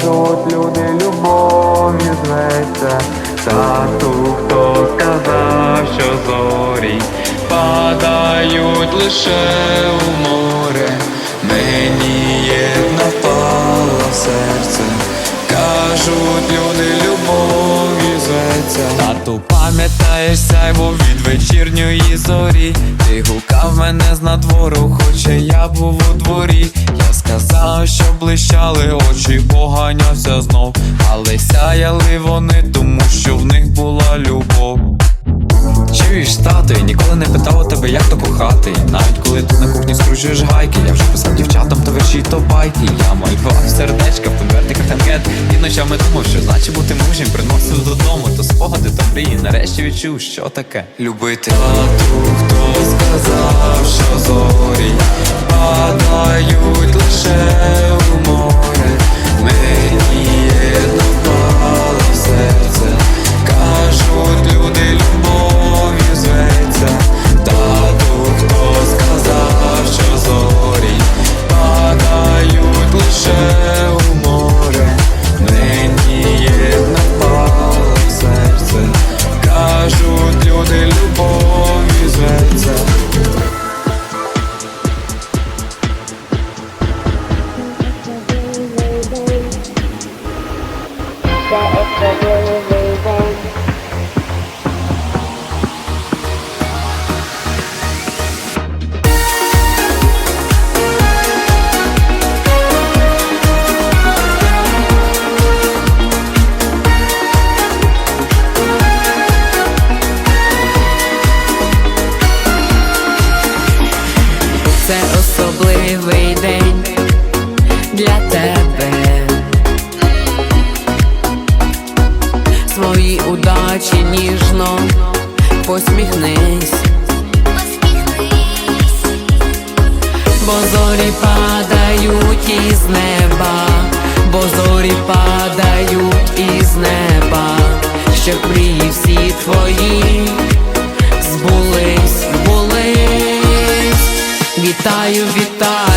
Тут люди любов'ю зветься, тату, хто сказав, що зорі падають лише у море, мені єдна впало серце, кажуть, люди любов'ю зветься. Тату, пам'ятаєш сяйво від вечірньої зорі, ти гукав мене з надвору, хоча я був у дворі. Я сказав, що блищали очі, поганявся знов, але сяяли вони, тому що в них була любов. Чуєш, тато, ніколи не питав у тебе, як то кохати. Навіть коли ти на кухні скручуєш гайки, я вже писав дівчатам, то верші, то байки. Я малював сердечка в конвертиках анкет І ночами думав, що значить бути мужем приносив додому, то спогади та мрії. Нарешті відчув, що таке любити. Тату, хто сказав, що зорі падають лише у море. that it's a really, really посміхнись, бо зорі падають із неба, бо зорі падають із неба, щоб мрії всі твої збулись, збулись. Вітаю, вітаю,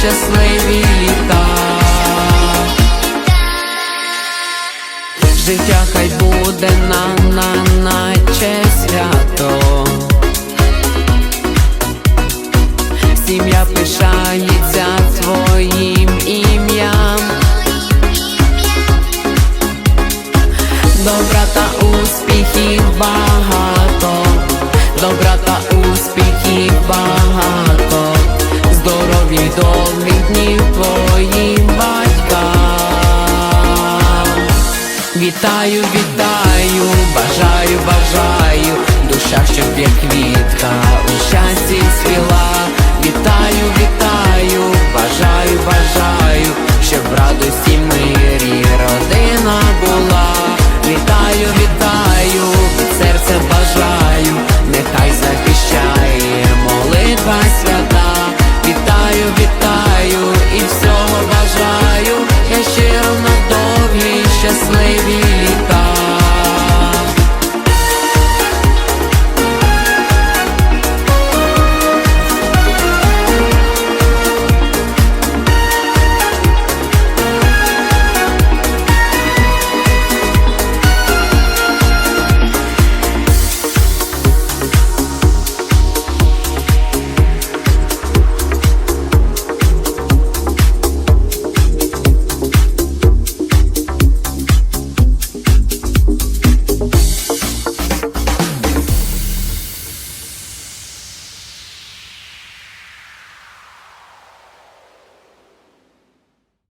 щасливі літа. Життя хай буде нам на наче свято. Сім'я пишається твоїм ім'ям. Добра та успіхів багато, добра та успіхів багато, й довгих днів твоїм батькам Вітаю, вітаю, бажаю, бажаю, душа, щоб як квітка у щасті цвіла. Вітаю